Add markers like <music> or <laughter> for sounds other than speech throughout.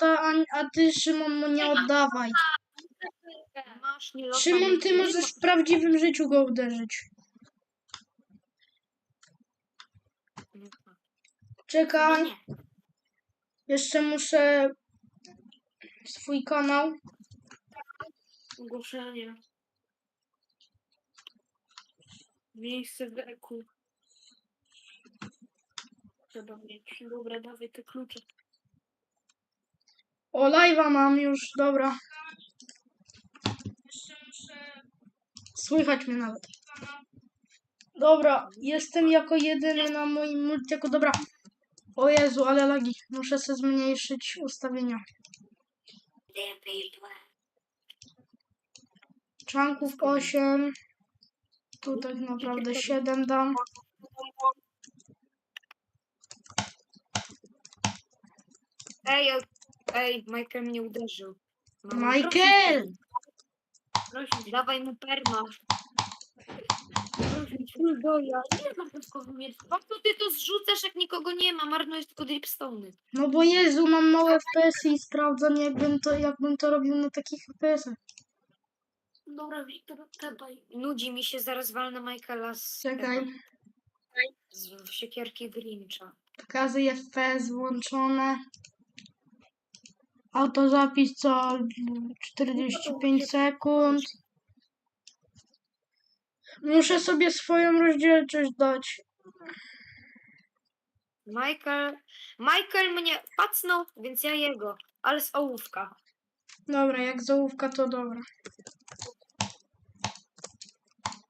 a, a ty Szymon mu nie oddawaj. Masz nie lota, Szymon, ty możesz w prawdziwym życiu go uderzyć. Czekaj, jeszcze muszę swój kanał. Ogłoszenie. Miejsce w eku. Trzeba mieć. Dobra, dawaj te klucze. O, live'a mam już, dobra. Słychać mnie nawet. Dobra, jestem jako jedyny na moim multiku. Dobra. O Jezu, ale lagi. Muszę sobie zmniejszyć ustawienia. Czanków 8. Tu tak naprawdę 7 dam. Ej, ej, Michael mnie uderzył. No, Michael! Prosić, dawaj mu perma. Prosić, full doja. Nie mam dodatkowy miecz. Po co ty to zrzucasz, jak nikogo nie ma? Marnujesz tylko dripstone. No bo Jezu, mam małe FPS i sprawdzam jakbym to, jakbym to robił na takich FPS-ach. Dobra, Wiktor, dawaj. Nudzi mi się, zaraz walnę Michaela z, Czekaj. z siekierki Grincha. Pokazy FPS włączone. Autozapis co 45 sekund. Muszę sobie swoją rozdzielczość dać. Michael, Michael mnie pacnął, więc ja jego, ale z ołówka. Dobra, jak zołówka to dobra.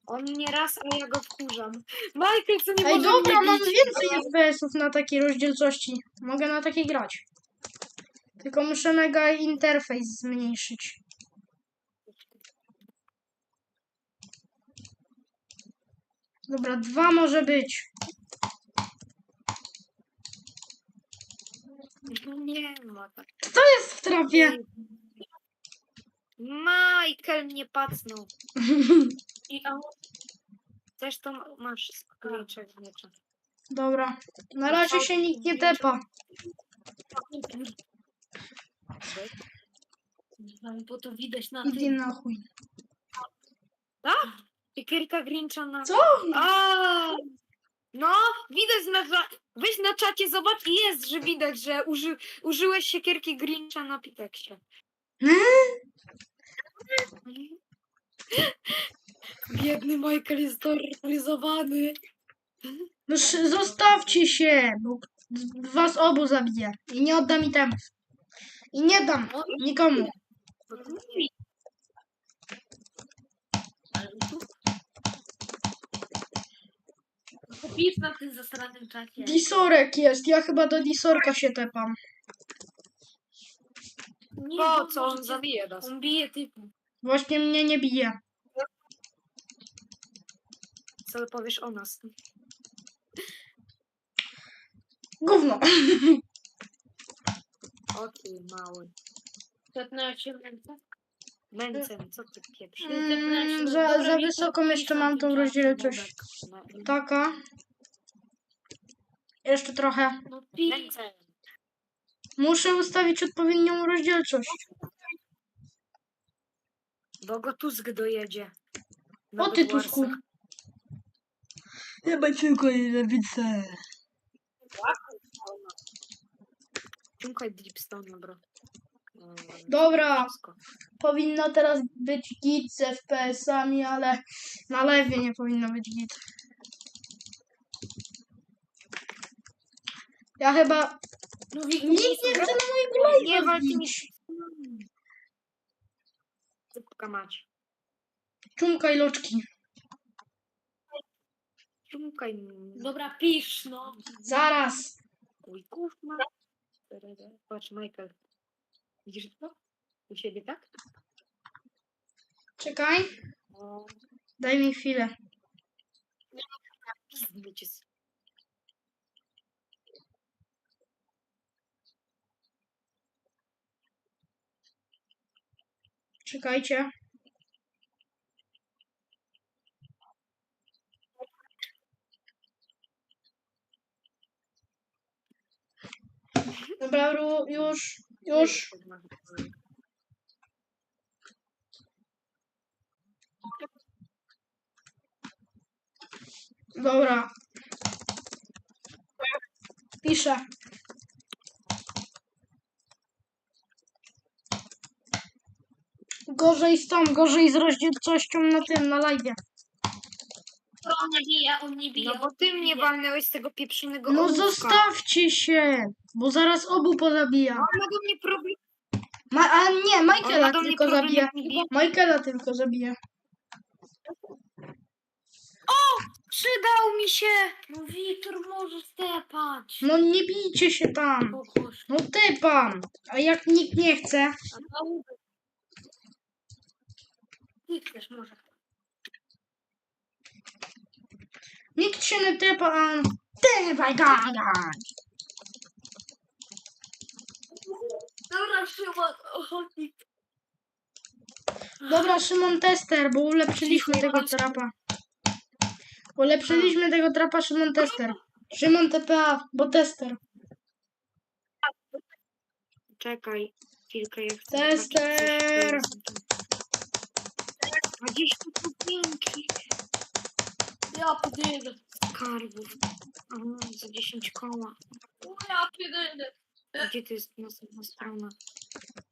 On mnie raz, a ja go wkurzam. Michael, co nie Ej, może dobra, mnie mam bić? więcej FPS-ów na takiej rozdzielczości. Mogę na takiej grać. Tylko muszę mega interfejs zmniejszyć. Dobra, dwa może być. Nie ma tak. Kto jest w trafie? Michael mnie pacnął. <laughs> I a Zresztą masz skrzynczek miecza. Dobra, na razie się nikt nie tepa. Bo to widać na Idzie tym. na chuj. Siekierka Grincha na... Co? A, no, widać na... cza- Weź na czacie, zobacz i jest, że widać, że uży... użyłeś siekierki Grincha na Piteksie. <laughs> Biedny Michael jest terroryzowany. No sz- zostawcie się, bo was obu zabiję. I nie oddam itemów. I nie dam nikomu. Pisz na tym zasranym czacie. Disorek jest, ja chyba do Disorka się tepam. Po co on zabije nas? On bije typu. Właśnie mnie nie bije. Co powiesz o nas? Gówno. <laughs> O ty mały. Zapnęła się męce? Męcem, co ty pieprzysz? Mm, za, za wysoką jeszcze mam tą rozdzielczość. Taka. Jeszcze trochę. No Męcem. Muszę ustawić odpowiednią rozdzielczość. Bo go Tusk dojedzie. O ty. Tusku. Ja tylko nienawidzę. Ciumkaj Dripstone, bro. Mm, Dobra. wszystko. Powinno teraz być git z FPS-ami, ale na lewie nie powinno być git. Ja chyba... No, Nikt nie chce na mojego Nie live'a walcz mi. wbić. Zupka mać. Ciumkaj loczki. Ciumkaj. Dobra, pisz, no. Zaraz. Ujków ma. Patrz, Michael. Widzisz to? U siebie, tak? Czekaj. O, Daj mi chwilę. Czekajcie. Dobra, Ru- już. Już. Dobra. Piszę. Gorzej z tą, gorzej z rozdzielczością na tym, na live. On nie bije, on nie bije. No bo ty mnie walnęłeś z tego pieprzonego No ołówka. zostawcie się, bo zaraz obu pozabija. On ma do mnie problem. Ma, a nie, On ma Michaela do mnie tylko problem, jak bije. Michaela tylko zabije. Przydał mi się! No Wiktor może stepać. No nie bijcie się tam. Kogoś. No typam. A jak nikt nie chce, A na łby. Klikniesz może. Nikt się nie typa, on... Dawaj, gadaj! Dobra, Szymon, ochotnik. Dobra, Szymon Tester, bo ulepszyliśmy tego trapa. Ulepszyliśmy tego trapa Szymon Tester. Szymon TPA, bo tester. Czekaj, chwilkę ja Tester! zobaczyć, co to jest. 25 yaptıydı. Kar bu. Anlamızı düşün çıkama. O yaptıydı. Git üstüne sana sorma.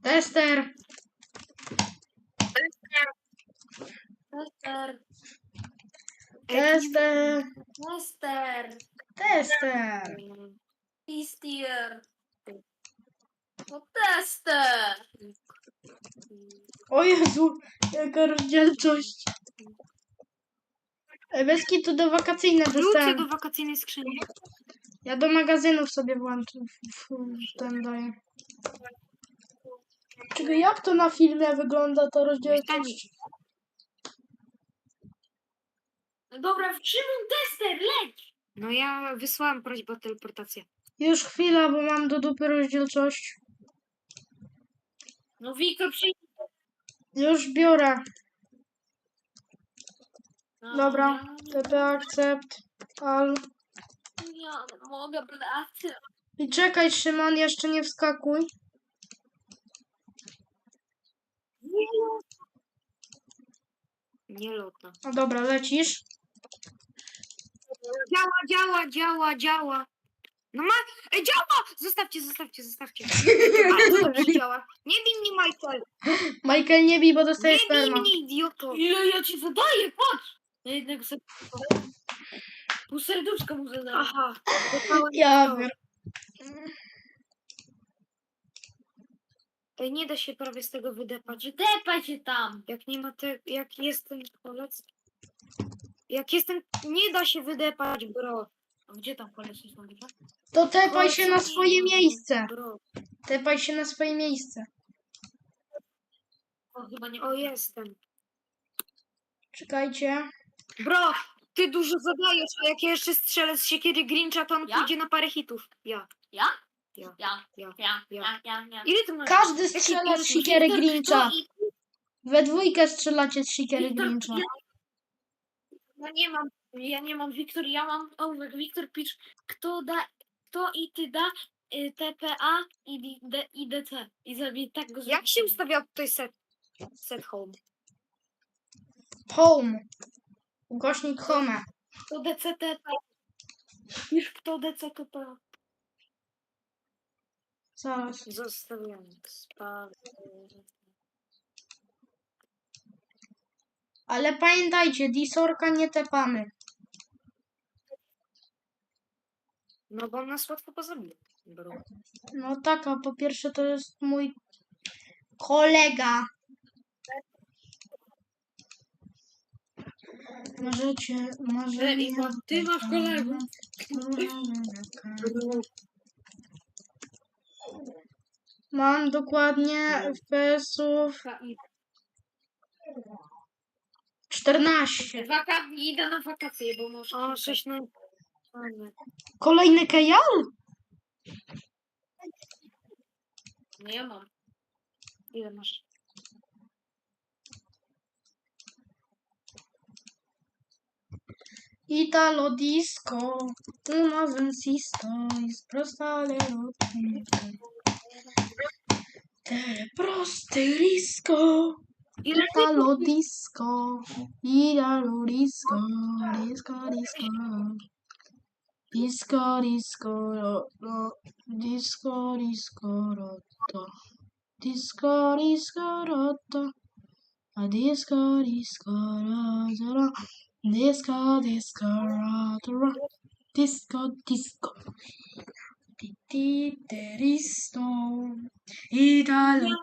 Tester. Tester. Tester. Tester. Tester. Tester. Tester. Tester. O Jezu, jaka rozdzielczość. Ej, Bez kitu do wakacyjne Klucze dostałem. do wakacyjnej skrzyni. Ja do magazynów sobie włączę. w- ten daję. Jak to na filmie wygląda ta rozdzielczość? Dobra, Szymon tester, leć. No ja wysłałam prośbę o teleportację. Już chwila, bo mam do dupy rozdzielczość. No Wiktor przyjdzie. Już biorę. Dobra, TP akcept. Al. Ja nie mogę, blady. I czekaj, Szymon, jeszcze nie wskakuj. Nie lota. No dobra, lecisz. Działa, działa, działa, działa. No ma... Ej, działa! Zostawcie, zostawcie, zostawcie. <laughs> Dobrze działa. Nie bij mnie, Michael. Michael, nie bij, bo Nie dostajesz bij perma. mnie, idioto. Ile ja ci zadaję, patrz! Ja jednego sobie... Pół serduszka mu zadaję. Aha. Ja to. wiem. Ej, nie da się prawie z tego wydepać. Depaj się tam! Jak nie ma te... Jak jest ten kolec... Jak jest ten... Nie da się wydepać, bro. A gdzie tam na górze? To tepaj się na swoje miejsce. Bro. Tepaj się na swoje miejsce. O, chyba nie O, jestem. Czekajcie. Bro, ty dużo zadajesz, a jak ja jeszcze strzelę z siekiery Grincha, to on Ja? pójdzie na parę hitów. Ja. Ja? Ja. Ja, Ja. ja, Ja. ja, ja, ja. Ile ty masz? Każdy strzela z sikiery Wiktor, Grincha. kto i- We dwójkę strzelacie z sikiery Wiktor, Grincha. ja- Ja nie mam, ja nie mam Wiktor, ja mam ołówek. Wiktor pisz, kto da, kto i ty da y, TPA i, D- D, i DC. I zabij tak go Jak się ustawia tutaj set? Set home. Home. Ukośnik home. Kto DC TPA. Pisz kto DC TPA. Zaraz. Zostawiam. Ale pamiętajcie, disorka nie tepamy. No bo on nas łatwo pozabije. Bro. No tak, a po pierwsze to jest mój kolega. Możecie, może... Ej, Iwo, ty masz kolegów. Mam dokładnie FPS-ów 14. Wakacje, idę na wakacje, bo może... O, 6 na... Kolejny kejal? No ja mam. Ile masz? Italo disco, una sensisto, is prosta le rotte. prosty disco. Italo disco. Italo disco. Disco, disco. Disco, disco, ro, ro. Disco, disco, rotto. Disco, disco, rotto. A disco, disco, rotto, ro. Disco, disco, rotto, ro. Disco, disco. Ti, ti, teristo. Italo